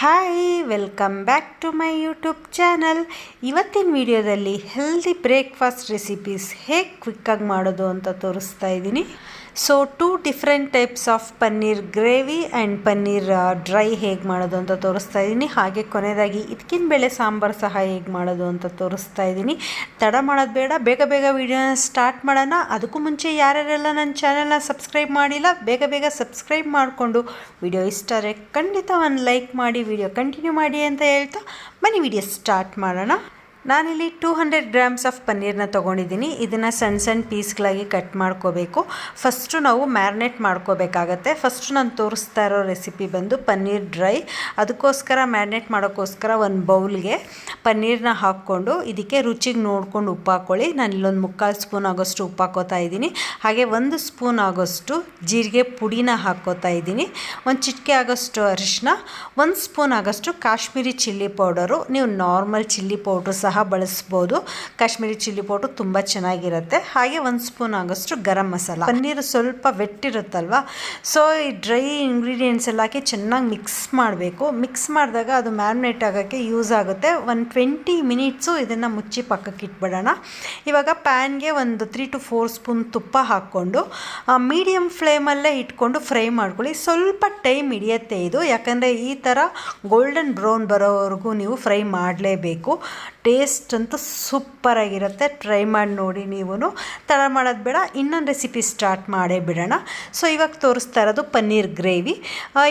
Hi welcome back to my YouTube channel ಇವತ್ತಿನ ವಿಡಿಯೋದಲ್ಲಿ healthy breakfast recipes ಹೇಗೆ ಕ್ವಿಕ್ಕಾಗಿ ಮಾಡೋದು ಅಂತ ತೋರಿಸ್ತಾ ಇದ್ದೀನಿ. So two different types of paneer gravy and paneer dry ಹೇಗೆ ಮಾಡೋದು ಅಂತ ತೋರಿಸ್ತಾ ಇದ್ದೀನಿ. ಹಾಗೆ ಕೊನೆಯದಾಗಿ ಇದಕ್ಕಿನ ಬೇಳೆ ಸಾಂಬಾರು ಸಹ ಹೇಗೆ ಮಾಡೋದು ಅಂತ ತೋರಿಸ್ತಾ ಇದ್ದೀನಿ. ತಡ ಮಾಡೋದು ಬೇಡ, ಬೇಗ ಬೇಗ ವೀಡಿಯೋನ ಸ್ಟಾರ್ಟ್ ಮಾಡೋಣ. ಅದಕ್ಕೂ ಮುಂಚೆ ಯಾರ್ಯಾರೆಲ್ಲ ನನ್ನ ಚಾನಲ್ನ ಸಬ್ಸ್ಕ್ರೈಬ್ ಮಾಡಿಲ್ಲ, ಬೇಗ ಬೇಗ ಸಬ್ಸ್ಕ್ರೈಬ್ ಮಾಡಿಕೊಂಡು ವಿಡಿಯೋ ಇಷ್ಟ ಖಂಡಿತ ಒಂದು ಲೈಕ್ ಮಾಡಿ ವಿಡಿಯೋ ಕಂಟಿನ್ಯೂ ಮಾಡಿ ಅಂತ ಹೇಳ್ತಾ ಬನ್ನಿ ವಿಡಿಯೋ ಸ್ಟಾರ್ಟ್ ಮಾಡೋಣ. ನಾನಿಲ್ಲಿ ಟೂ ಹಂಡ್ರೆಡ್ ಗ್ರಾಮ್ಸ್ ಆಫ್ ಪನ್ನೀರ್ನ ತೊಗೊಂಡಿದ್ದೀನಿ. ಇದನ್ನು ಸಣ್ಣ ಸಣ್ಣ ಪೀಸ್ಗಳಾಗಿ ಕಟ್ ಮಾಡ್ಕೋಬೇಕು. ಫಸ್ಟು ನಾವು ಮ್ಯಾರಿನೇಟ್ ಮಾಡ್ಕೋಬೇಕಾಗತ್ತೆ. ಫಸ್ಟು ನಾನು ತೋರಿಸ್ತಾ ಇರೋ ರೆಸಿಪಿ ಬಂದು ಪನ್ನೀರ್ ಡ್ರೈ ಅದಕ್ಕೋಸ್ಕರ ಮ್ಯಾರಿನೇಟ್ ಮಾಡೋಕ್ಕೋಸ್ಕರ ಒಂದು ಬೌಲ್ಗೆ ಪನ್ನೀರ್ನ ಹಾಕ್ಕೊಂಡು ಇದಕ್ಕೆ ರುಚಿಗೆ ನೋಡ್ಕೊಂಡು ಉಪ್ಪು ಹಾಕ್ಕೊಳ್ಳಿ ನಾನು ಇಲ್ಲೊಂದು ಮುಕ್ಕಾಲು ಸ್ಪೂನ್ ಆಗೋಷ್ಟು ಉಪ್ಪು ಹಾಕೋತಾ ಇದ್ದೀನಿ. ಹಾಗೆ ಒಂದು ಸ್ಪೂನ್ ಆಗೋಷ್ಟು ಜೀರಿಗೆ ಪುಡಿನ ಹಾಕ್ಕೋತಾ ಇದ್ದೀನಿ. ಒಂದು ಚಿಟಿಕೆ ಆಗೋಷ್ಟು ಅರಿಶಿನ ಒಂದು ಸ್ಪೂನ್ ಆಗೋಷ್ಟು ಕಾಶ್ಮೀರಿ ಚಿಲ್ಲಿ ಪೌಡರು. ನೀವು ನಾರ್ಮಲ್ ಚಿಲ್ಲಿ ಪೌಡ್ರು ಸಹ ಬಳಸ್ಬೋದು. ಕಾಶ್ಮೀರಿ ಚಿಲ್ಲಿ ಪೌಡ್ರು ತುಂಬ ಚೆನ್ನಾಗಿರುತ್ತೆ. ಹಾಗೆ ಒಂದು ಸ್ಪೂನ್ ಆಗೋಷ್ಟು ಗರಂ ಮಸಾಲ. ಪನ್ನೀರು ಸ್ವಲ್ಪ ವೆಟ್ಟಿರುತ್ತಲ್ವ? ಸೊ ಈ ಡ್ರೈ ಇಂಗ್ರೀಡಿಯೆಂಟ್ಸ್ ಎಲ್ಲ ಹಾಕಿ ಚೆನ್ನಾಗಿ ಮಿಕ್ಸ್ ಮಾಡಬೇಕು. ಮಿಕ್ಸ್ ಮಾಡಿದಾಗ ಅದು ಮ್ಯಾರಿನೇಟ್ ಆಗೋಕ್ಕೆ ಯೂಸ್ ಆಗುತ್ತೆ. ಒಂದು ಟ್ವೆಂಟಿ ಮಿನಿಟ್ಸು ಇದನ್ನು ಮುಚ್ಚಿ ಪಕ್ಕಕ್ಕೆ ಇಟ್ಬಿಡೋಣ. ಇವಾಗ ಪ್ಯಾನ್ಗೆ ಒಂದು ತ್ರೀ ಟು ಫೋರ್ ಸ್ಪೂನ್ ತುಪ್ಪ ಹಾಕ್ಕೊಂಡು ಮೀಡಿಯಮ್ ಫ್ಲೇಮಲ್ಲೇ ಇಟ್ಕೊಂಡು ಫ್ರೈ ಮಾಡ್ಕೊಳ್ಳಿ. ಸ್ವಲ್ಪ ಟೈಮ್ ಹಿಡಿಯುತ್ತೆ ಇದು. ಯಾಕಂದರೆ ಈ ಥರ ಗೋಲ್ಡನ್ ಬ್ರೌನ್ ಬರೋವರೆಗೂ ನೀವು ಫ್ರೈ ಮಾಡಲೇಬೇಕು. ಟೇಸ್ಟ್ ಅಂತೂ ಸೂಪರಾಗಿರುತ್ತೆ ಟ್ರೈ ಮಾಡಿ ನೋಡಿ ನೀವು ತಡ ಮಾಡೋದು ಬೇಡ. ಇನ್ನೊಂದು ರೆಸಿಪಿ ಸ್ಟಾರ್ಟ್ ಮಾಡೇ ಬಿಡೋಣ. ಸೊ ಇವಾಗ ತೋರಿಸ್ತಾ ಇರೋದು ಪನ್ನೀರ್ ಗ್ರೇವಿ.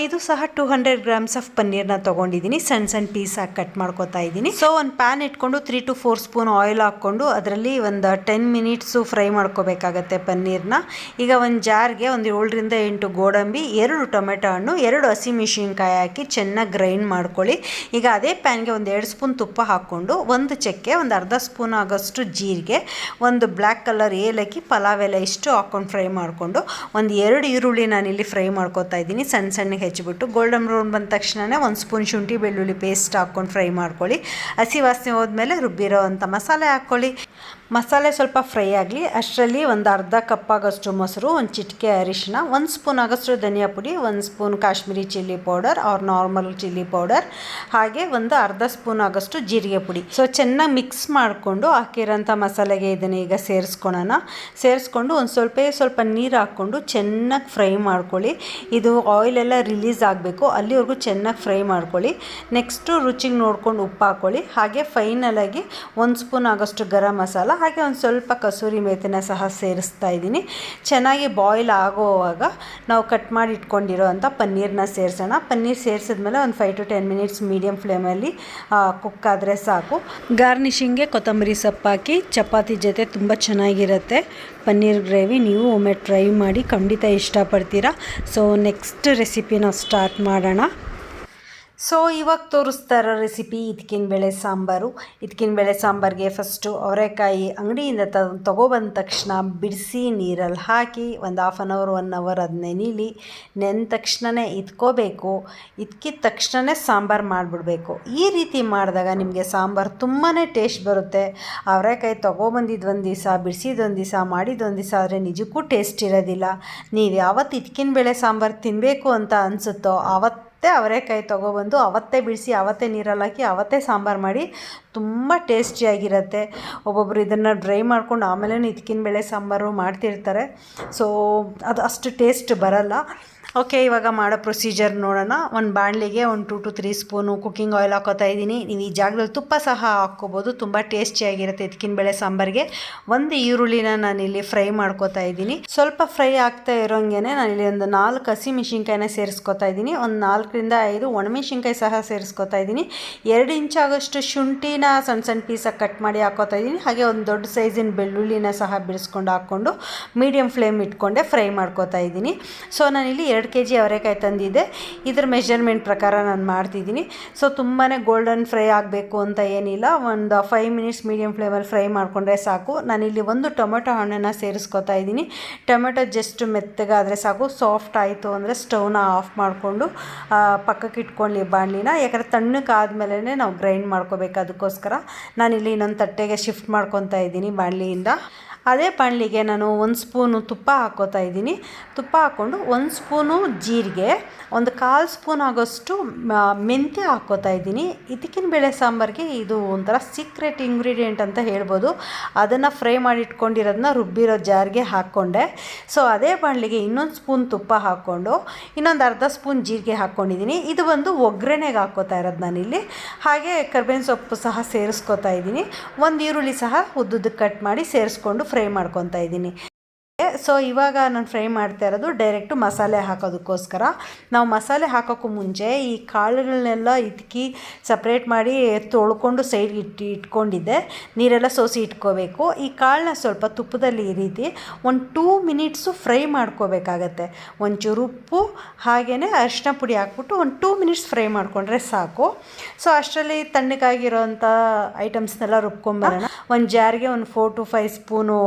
ಇದು ಸಹ ಟೂ ಹಂಡ್ರೆಡ್ ಗ್ರಾಮ್ಸ್ ಆಫ್ ಪನ್ನೀರ್ನ ತೊಗೊಂಡಿದ್ದೀನಿ. ಸಣ್ಣ ಸಣ್ಣ ಪೀಸ್ ಹಾಕಿ ಕಟ್ ಮಾಡ್ಕೊತಾ ಇದ್ದೀನಿ. ಸೊ ಒಂದು ಪ್ಯಾನ್ ಇಟ್ಕೊಂಡು three to four spoon oil ಹಾಕ್ಕೊಂಡು ಅದರಲ್ಲಿ ಒಂದು ಟೆನ್ ಮಿನಿಟ್ಸು ಫ್ರೈ ಮಾಡ್ಕೋಬೇಕಾಗತ್ತೆ ಪನ್ನೀರ್ನ. ಈಗ ಒಂದು ಜಾರ್ಗೆ ಒಂದು ಏಳರಿಂದ ಎಂಟು ಗೋಡಂಬಿ, ಎರಡು ಟೊಮೆಟೊ ಹಣ್ಣು, ಎರಡು ಹಸಿಮೆಣಸಿನ್ಕಾಯಿ ಹಾಕಿ ಚೆನ್ನಾಗಿ ಗ್ರೈಂಡ್ ಮಾಡ್ಕೊಳ್ಳಿ. ಈಗ ಅದೇ ಪ್ಯಾನ್ಗೆ ಒಂದು ಎರಡು ಸ್ಪೂನ್ ತುಪ್ಪ ಹಾಕ್ಕೊಂಡು ಒಂದು ಚಕ್ಕೆ ಒಂದು ಅರ್ಧ ಸ್ಪೂನ್ ಆಗೋಷ್ಟು ಜೀರಿಗೆ, ಒಂದು ಬ್ಲ್ಯಾಕ್ ಕಲರ್ ಏಲಕ್ಕಿ, ಪಲಾವ್ ಎಲ್ಲ ಇಷ್ಟು ಹಾಕ್ಕೊಂಡು ಫ್ರೈ ಮಾಡಿಕೊಂಡು ಒಂದು ಎರಡು ಈರುಳ್ಳಿ ನಾನಿಲ್ಲಿ ಫ್ರೈ ಮಾಡ್ಕೊತಾ ಇದ್ದೀನಿ. ಸಣ್ಣ ಸಣ್ಣಗೆ ಹೆಚ್ಚಿಬಿಟ್ಟು ಗೋಲ್ಡನ್ ಬ್ರೌನ್ ಬಂದ ತಕ್ಷಣವೇ ಒಂದು ಸ್ಪೂನ್ ಶುಂಠಿ ಬೆಳ್ಳುಳ್ಳಿ ಪೇಸ್ಟ್ ಹಾಕ್ಕೊಂಡು ಫ್ರೈ ಮಾಡ್ಕೊಳ್ಳಿ. ಹಸಿ ವಾಸನೆ ಹೋದ್ಮೇಲೆ ರುಬ್ಬಿರೋ ಅಂಥ ಮಸಾಲೆ ಹಾಕ್ಕೊಳ್ಳಿ. ಮಸಾಲೆ ಸ್ವಲ್ಪ ಫ್ರೈ ಆಗಲಿ, ಅಷ್ಟರಲ್ಲಿ ಒಂದು ಅರ್ಧ ಕಪ್ ಆಗೋಷ್ಟು ಮೊಸರು, ಒಂದು ಚಿಟಿಕೆ ಅರಿಶಿನ ಒಂದು ಸ್ಪೂನ್ ಆಗೋಷ್ಟು ಧನಿಯಾ ಪುಡಿ, ಒಂದು spoon Kashmiri chilli powder or normal chilli powder, ಹಾಗೆ ಒಂದು ಅರ್ಧ ಸ್ಪೂನ್ ಆಗೋಷ್ಟು ಜೀರಿಗೆ ಪುಡಿ. ಸೊ ಚೆನ್ನಾಗಿ ಮಿಕ್ಸ್ ಮಾಡಿಕೊಂಡು ಹಾಕಿರೋಂಥ ಮಸಾಲೆಗೆ ಇದನ್ನು ಈಗ ಸೇರಿಸ್ಕೊಳೋಣ. ಸೇರಿಸ್ಕೊಂಡು ಒಂದು ಸ್ವಲ್ಪ ಸ್ವಲ್ಪ ನೀರು ಹಾಕ್ಕೊಂಡು ಚೆನ್ನಾಗಿ ಫ್ರೈ ಮಾಡ್ಕೊಳ್ಳಿ. ಇದು ಆಯಿಲೆಲ್ಲ ರಿಲೀಸ್ ಆಗಬೇಕು, ಅಲ್ಲಿವರೆಗೂ ಚೆನ್ನಾಗಿ ಫ್ರೈ ಮಾಡ್ಕೊಳ್ಳಿ. ನೆಕ್ಸ್ಟು ರುಚಿಗೆ ನೋಡ್ಕೊಂಡು ಉಪ್ಪು ಹಾಕ್ಕೊಳ್ಳಿ ಹಾಗೆ ಫೈನಲಾಗಿ ಒಂದು ಸ್ಪೂನ್ ಆಗೋಷ್ಟು ಗರಂ ಮಸಾಲ ಹಾಗೆ ಒಂದು ಸ್ವಲ್ಪ ಕಸೂರಿ ಮೇಥಿನ ಸಹ ಸೇರಿಸ್ತಾ ಇದ್ದೀನಿ. ಚೆನ್ನಾಗಿ ಬಾಯ್ಲ್ ಆಗೋವಾಗ ನಾವು ಕಟ್ ಮಾಡಿ ಇಟ್ಕೊಂಡಿರೋ ಅಂಥ ಪನ್ನೀರನ್ನ ಸೇರಿಸೋಣ. ಪನ್ನೀರ್ ಸೇರಿಸಿದ್ಮೇಲೆ ಒಂದು five to ten minutes medium ಫ್ಲೇಮಲ್ಲಿ ಕುಕ್ ಆದರೆ ಸಾಕು. ಗಾರ್ನಿಷಿಂಗ್ಗೆ ಕೊತ್ತಂಬರಿ ಸೊಪ್ಪು ಹಾಕಿ, ಚಪಾತಿ ಜೊತೆ ತುಂಬ ಚೆನ್ನಾಗಿರುತ್ತೆ. ಪನ್ನೀರ್ ಗ್ರೇವಿ ನೀವು ಒಮ್ಮೆ ಟ್ರೈ ಮಾಡಿ ಖಂಡಿತ ಇಷ್ಟಪಡ್ತೀರಾ. ಸೊ ನೆಕ್ಸ್ಟ್ ರೆಸಿಪಿನ ಸ್ಟಾರ್ಟ್ ಮಾಡೋಣ. ಸೊ ಇವಾಗ ತೋರಿಸ್ತಾ ಇರೋ ರೆಸಿಪಿ ಇದಕ್ಕಿನ ಬೇಳೆ ಸಾಂಬಾರು. ಇದಕ್ಕಿನ ಬೇಳೆ ಸಾಂಬಾರಿಗೆ ಫಸ್ಟು ಅವರೆಕಾಯಿ ಅಂಗಡಿಯಿಂದ ತ, ತೊಗೊಬಂದ ತಕ್ಷಣ ಬಿಡಿಸಿ ನೀರಲ್ಲಿ ಹಾಕಿ ಒಂದು half an hour one hour ಅದು ನೆನೀಲಿ ನೆಂದ ತಕ್ಷಣವೇ ಇದ್ಕೋಬೇಕು. ಇದ್ಕಿದ ತಕ್ಷಣವೇ ಸಾಂಬಾರು ಮಾಡಿಬಿಡಬೇಕು. ಈ ರೀತಿ ಮಾಡಿದಾಗ ನಿಮಗೆ ಸಾಂಬಾರು ತುಂಬಾ ಟೇಸ್ಟ್ ಬರುತ್ತೆ. ಅವರೆಕಾಯಿ ತೊಗೊಬಂದಿದ್ದು ಒಂದು ದಿವಸ ಬಿಡಿಸಿದೊಂದು ದಿವಸ ಮಾಡಿದ್ದೊಂದು ದಿವಸ ಆದರೆ ನಿಜಕ್ಕೂ ಟೇಸ್ಟ್ ಇರೋದಿಲ್ಲ. ನೀವು ಯಾವತ್ತು ಇದಕ್ಕಿನ ಬೇಳೆ ಸಾಂಬಾರು ತಿನ್ನಬೇಕು ಅಂತ ಅನಿಸುತ್ತೋ ಆವತ್ತು ಅವರೆಕಾಯಿ ತೊಗೊಬಂದು ಅವತ್ತೇ ಬಿಡಿಸಿ ಅವತ್ತೇ ನೀರಲ್ಲಿ ಹಾಕಿ ಅವತ್ತೇ ಸಾಂಬಾರು ಮಾಡಿ ತುಂಬ ಟೇಸ್ಟಿಯಾಗಿರುತ್ತೆ. ಒಬ್ಬೊಬ್ಬರು ಇದನ್ನು ಡ್ರೈ ಮಾಡ್ಕೊಂಡು ಆಮೇಲೆ ಇದಕ್ಕಿನ ಬೇಳೆ ಸಾಂಬಾರು ಮಾಡ್ತಿರ್ತಾರೆ. ಸೊ ಅದು ಅಷ್ಟು ಟೇಸ್ಟ್ ಬರಲ್ಲ. ಓಕೆ ಇವಾಗ ಮಾಡೋ ಪ್ರೊಸೀಜರ್ ನೋಡೋಣ. ಒಂದು ಬಾಣಲಿಗೆ ಒಂದು two to three spoon cooking oil ಹಾಕೋತಾ ಇದ್ದೀನಿ. ನೀವು ಈ ಜಾಗದಲ್ಲಿ ತುಪ್ಪ ಸಹ ಹಾಕ್ಕೋಬೋದು. ತುಂಬ ಟೇಸ್ಟಿಯಾಗಿರುತ್ತೆ ಇದಕ್ಕಿನ ಬೇಳೆ ಸಾಂಬಾರಿಗೆ. ಒಂದು ಈರುಳ್ಳಿನ ನಾನಿಲ್ಲಿ ಫ್ರೈ ಮಾಡ್ಕೋತಾ ಇದ್ದೀನಿ. ಸ್ವಲ್ಪ ಫ್ರೈ ಆಗ್ತಾ ಇರೋಂಗೆ ನಾನಿಲ್ಲಿ ಒಂದು ನಾಲ್ಕು ಹಸಿ ಮೆಣಸಿನ್ಕಾಯಿನ ಸೇರಿಸ್ಕೊತಾ ಇದ್ದೀನಿ. ಒಂದು ನಾಲ್ಕರಿಂದ ಐದು ಒಣಮೆಣಸಿನ್ಕಾಯಿ ಸಹ ಸೇರಿಸ್ಕೊತಾ ಇದ್ದೀನಿ. ಎರಡು ಇಂಚ್ ಆಗೋಷ್ಟು ಶುಂಠಿನ ಸಣ್ಣ ಸಣ್ಣ ಪೀಸಾಗಿ ಕಟ್ ಮಾಡಿ ಹಾಕೋತಾ ಇದ್ದೀನಿ. ಹಾಗೆ ಒಂದು ದೊಡ್ಡ ಸೈಜಿನ ಬೆಳ್ಳುಳ್ಳಿನ ಸಹ ಬಿಡಿಸ್ಕೊಂಡು ಹಾಕ್ಕೊಂಡು ಮೀಡಿಯಮ್ ಫ್ಲೇಮ್ ಇಟ್ಕೊಂಡೆ ಫ್ರೈ ಮಾಡ್ಕೋತಾ ಇದ್ದೀನಿ. ಸೊ ನಾನಿಲ್ಲಿ ಎರಡು ಕೆ ಜಿ ಅವರೆಕಾಯಿ ತಂದಿದ್ದೆ. ಇದ್ರ ಮೆಷರ್ಮೆಂಟ್ ಪ್ರಕಾರ ನಾನು ಮಾಡ್ತಿದ್ದೀನಿ. ಸೊ ತುಂಬಾ ಗೋಲ್ಡನ್ ಫ್ರೈ ಆಗಬೇಕು ಅಂತ ಏನಿಲ್ಲ. ಒಂದು ಫೈವ್ ಮಿನಿಟ್ಸ್ ಮೀಡಿಯಂ ಫ್ಲೇಮಲ್ಲಿ ಫ್ರೈ ಮಾಡಿಕೊಂಡ್ರೆ ಸಾಕು. ನಾನಿಲ್ಲಿ ಒಂದು ಟೊಮೆಟೊ ಹಣ್ಣನ್ನು ಸೇರಿಸ್ಕೊತಾ ಇದ್ದೀನಿ. ಟೊಮೆಟೊ ಜಸ್ಟ್ ಮೆತ್ತಗಾದರೆ ಸಾಕು. ಸಾಫ್ಟ್ ಆಯಿತು ಅಂದರೆ ಸ್ಟವ್ನ ಆಫ್ ಮಾಡಿಕೊಂಡು ಪಕ್ಕಕ್ಕೆ ಇಟ್ಕೊಳ್ಳಿ ಬಾಣಲಿನ. ಯಾಕಂದರೆ ತಣ್ಣಕ್ಕಾದ್ಮೇಲೆ ನಾವು ಗ್ರೈಂಡ್ ಮಾಡ್ಕೋಬೇಕು ಅದಕ್ಕೋಸ್ಕರ. ನಾನಿಲ್ಲಿ ಇನ್ನೊಂದು ತಟ್ಟೆಗೆ ಶಿಫ್ಟ್ ಮಾಡ್ಕೊತಾ ಇದ್ದೀನಿ ಬಾಣಲಿಯಿಂದ ಅದೇ ಬಾಣಲಿಗೆ ನಾನು ಒಂದು ಸ್ಪೂನು ತುಪ್ಪ ಹಾಕೋತಾ ಇದ್ದೀನಿ. ತುಪ್ಪ ಹಾಕ್ಕೊಂಡು ಒಂದು ಸ್ಪೂನು ಜೀರಿಗೆ, ಒಂದು ಕಾಲು ಸ್ಪೂನ್ ಆಗೋಷ್ಟು ಮೆಂತ್ಯ ಹಾಕ್ಕೋತಾ ಇದ್ದೀನಿ. ಇದಕ್ಕಿನ ಬೇಳೆ ಸಾಂಬಾರಿಗೆ ಇದು ಒಂಥರ ಸೀಕ್ರೆಟ್ ಇಂಗ್ರೀಡಿಯೆಂಟ್ ಅಂತ ಹೇಳ್ಬೋದು. ಅದನ್ನು ಫ್ರೈ ಮಾಡಿ ಇಟ್ಕೊಂಡಿರೋದನ್ನ ರುಬ್ಬಿರೋ ಜಾರಿಗೆ ಹಾಕ್ಕೊಂಡೆ. ಸೊ ಅದೇ ಬಾಣಲಿಗೆ ಇನ್ನೊಂದು ಸ್ಪೂನ್ ತುಪ್ಪ ಹಾಕ್ಕೊಂಡು, ಇನ್ನೊಂದು ಅರ್ಧ ಸ್ಪೂನ್ ಜೀರಿಗೆ ಹಾಕ್ಕೊಂಡಿದ್ದೀನಿ. ಇದು ಬಂದು ಒಗ್ಗರಣೆಗೆ ಹಾಕ್ಕೋತಾ ಇರೋದು ನಾನಿಲ್ಲಿ. ಹಾಗೆ ಕರ್ಬೇವಿನ ಸೊಪ್ಪು ಸಹ ಸೇರಿಸ್ಕೋತಾ ಇದ್ದೀನಿ. ಒಂದು ಈರುಳ್ಳಿ ಸಹ ಉದ್ದುದ್ದಕ್ಕೆ ಕಟ್ ಮಾಡಿ ಸೇರಿಸ್ಕೊಂಡು ಫ್ರೈ ಮಾಡ್ಕೊತಾ ಇದ್ದೀನಿ. ಸೊ ಇವಾಗ ನಾನು ಫ್ರೈ ಮಾಡ್ತಾ ಇರೋದು ಡೈರೆಕ್ಟು ಮಸಾಲೆ ಹಾಕೋದಕ್ಕೋಸ್ಕರ. ನಾವು ಮಸಾಲೆ ಹಾಕೋಕ್ಕೂ ಮುಂಚೆ ಈ ಕಾಳುಗಳನ್ನೆಲ್ಲ ಇಟ್ಕಿ ಸಪ್ರೇಟ್ ಮಾಡಿ ತೊಳ್ಕೊಂಡು ಸೈಡ್ ಇಟ್ಟು ಇಟ್ಕೊಂಡಿದ್ದೆ. ನೀರೆಲ್ಲ ಸೋಸಿ ಇಟ್ಕೋಬೇಕು. ಈ ಕಾಳನ್ನ ಸ್ವಲ್ಪ ತುಪ್ಪದಲ್ಲಿ ಈ ರೀತಿ ಒಂದು ಟೂ ಮಿನಿಟ್ಸು ಫ್ರೈ ಮಾಡ್ಕೋಬೇಕಾಗತ್ತೆ. ಒಂಚೂರು ಉಪ್ಪು ಹಾಗೆಯೇ ಅರಿಶಿನ ಪುಡಿ ಹಾಕ್ಬಿಟ್ಟು ಒಂದು ಟೂ ಮಿನಿಟ್ಸ್ ಫ್ರೈ ಮಾಡಿಕೊಂಡ್ರೆ ಸಾಕು. ಸೊ ಅಷ್ಟರಲ್ಲಿ ತಣ್ಣಗಾಗಿರೋಂಥ ಐಟಮ್ಸ್ನೆಲ್ಲ ರುಬ್ಕೊಂಬರೋಣ ಒಂದು ಜಾರಿಗೆ ಒಂದು ಫೋರ್ ಟು ಫೈವ್ ಸ್ಪೂನು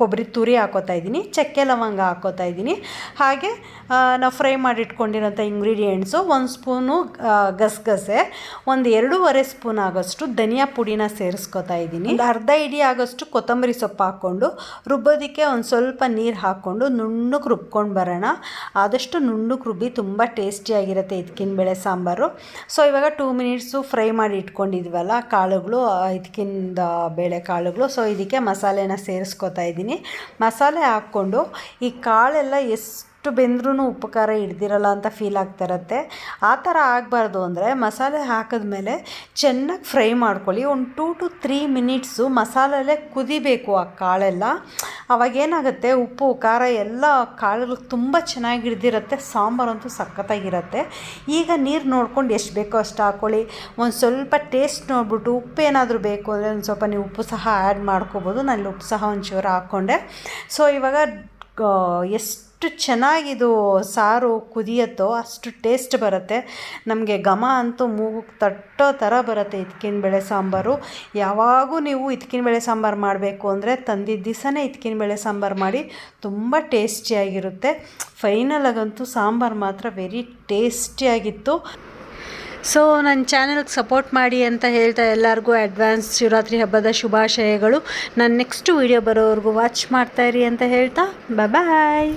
ಕೊಬ್ಬರಿ ತುರಿ ಹಾಕೋತಾ ಚಕ್ಕೆ ಲವಂಗ ಹಾಕೋತಾ ಇದ್ದೀನಿ. ಹಾಗೆ ನಾವು ಫ್ರೈ ಮಾಡಿ ಇಟ್ಕೊಂಡಿರೋಂಥ ಇಂಗ್ರೀಡಿಯೆಂಟ್ಸು ಒಂದು ಸ್ಪೂನು ಗಸಗಸೆ, ಒಂದು ಎರಡೂವರೆ ಸ್ಪೂನ್ ಆಗೋಷ್ಟು ಧನಿಯಾ ಪುಡಿನ ಸೇರಿಸ್ಕೊತಾ ಇದ್ದೀನಿ. ಅರ್ಧ ಇಡಿ ಆಗೋಷ್ಟು ಕೊತ್ತಂಬರಿ ಸೊಪ್ಪು ಹಾಕ್ಕೊಂಡು, ರುಬ್ಬೋದಕ್ಕೆ ಒಂದು ಸ್ವಲ್ಪ ನೀರು ಹಾಕ್ಕೊಂಡು ನುಣ್ಣಗೆ ರುಬ್ಕೊಂಡು ಬರೋಣ. ಆದಷ್ಟು ನುಣ್ಣಗೆ ರುಬ್ಬಿ ತುಂಬ ಟೇಸ್ಟಿಯಾಗಿರುತ್ತೆ ಇದಕ್ಕಿನ ಬೇಳೆ ಸಾಂಬಾರು. ಸೊ ಇವಾಗ ಟೂ ಮಿನಿಟ್ಸು ಫ್ರೈ ಮಾಡಿ ಇಟ್ಕೊಂಡಿದ್ವಲ್ಲ, ಕಾಳುಗಳು ಇದಕ್ಕಿಂದ ಬೇಳೆ ಕಾಳುಗಳು. ಸೊ ಇದಕ್ಕೆ ಮಸಾಲೆನ ಸೇರಿಸ್ಕೊತಾ ಇದ್ದೀನಿ. ಮಸಾಲೆ ಹಾಕ್ಕೊಂಡು ಈ ಕಾಳೆಲ್ಲ ಎಷ್ಟು ಬೆಂದ್ರೂ ಉಪ್ಪು ಖಾರ ಹಿಡ್ದಿರಲ್ಲ ಅಂತ ಫೀಲ್ ಆಗ್ತಾ ಇರುತ್ತೆ. ಆ ಥರ ಆಗಬಾರ್ದು ಅಂದರೆ ಮಸಾಲೆ ಹಾಕಿದ್ಮೇಲೆ ಚೆನ್ನಾಗಿ ಫ್ರೈ ಮಾಡ್ಕೊಳ್ಳಿ. ಒಂದು ಟೂ ಟು ತ್ರೀ ಮಿನಿಟ್ಸು ಮಸಾಲೆಲ್ಲೇ ಕುದಿಬೇಕು ಆ ಕಾಳೆಲ್ಲ. ಅವಾಗೇನಾಗುತ್ತೆ ಉಪ್ಪು, ಖಾರ ಎಲ್ಲ ಕಾಳುಗಳು ತುಂಬ ಚೆನ್ನಾಗಿ ಹಿಡ್ದಿರುತ್ತೆ. ಸಾಂಬಾರಂತೂ ಸಖತ್ತಾಗಿರುತ್ತೆ. ಈಗ ನೀರು ನೋಡ್ಕೊಂಡು ಎಷ್ಟು ಬೇಕೋ ಅಷ್ಟು ಹಾಕ್ಕೊಳ್ಳಿ ಒಂದು ಸ್ವಲ್ಪ ಟೇಸ್ಟ್ ನೋಡ್ಬಿಟ್ಟು ಉಪ್ಪು ಏನಾದರೂ ಬೇಕು ಅಂದರೆ ಒಂದು ಸ್ವಲ್ಪ ನೀವು ಉಪ್ಪು ಸಹ ಆ್ಯಡ್ ಮಾಡ್ಕೋಬೋದು. ನಾನು ಉಪ್ಪು ಸಹ ಒಂಚೂರು ಹಾಕ್ಕೊಂಡೆ ಸೊ ಇವಾಗ ಗ- ಎಷ್ಟು ಚೆನ್ನಾಗಿದು ಸಾರು ಕುದಿಯತ್ತೋ, ಅಷ್ಟು ಟೇಸ್ಟ್ ಬರುತ್ತೆ. ನಮಗೆ ಘಮ ಅಂತೂ ಮೂಗುಗೆ ತಟ್ಟೋ ಥರ ಬರುತ್ತೆ ಬೇಳೆ ಸಾಂಬಾರು. ಯಾವಾಗೂ ನೀವು ಬೇಳೆ ಸಾಂಬಾರು ಮಾಡಬೇಕು ಅಂದರೆ ತಂದಿದ್ದ ದಿವಸನೇ ಬೇಳೆ ಸಾಂಬಾರು ಮಾಡಿ ತುಂಬ ಟೇಸ್ಟಿಯಾಗಿರುತ್ತೆ. ಫೈನಲಾಗಂತೂ ಸಾಂಬಾರು ಮಾತ್ರ ವೆರಿ ಟೇಸ್ಟಿಯಾಗಿತ್ತು. ಸೊ, ನನ್ನ ಚಾನಲ್ಗೆ ಸಪೋರ್ಟ್ ಮಾಡಿ ಅಂತ ಹೇಳ್ತಾ ಎಲ್ಲರಿಗೂ ಅಡ್ವಾನ್ಸ್ ಶಿವರಾತ್ರಿ ಹಬ್ಬದ ಶುಭಾಶಯಗಳು. ನನ್ನ ನೆಕ್ಸ್ಟ್ ವೀಡಿಯೋ ಬರೋವರೆಗೂ ವಾಚ್ ಮಾಡ್ತಾಯಿರಿ ಅಂತ ಹೇಳ್ತಾ ಬಾಯ್.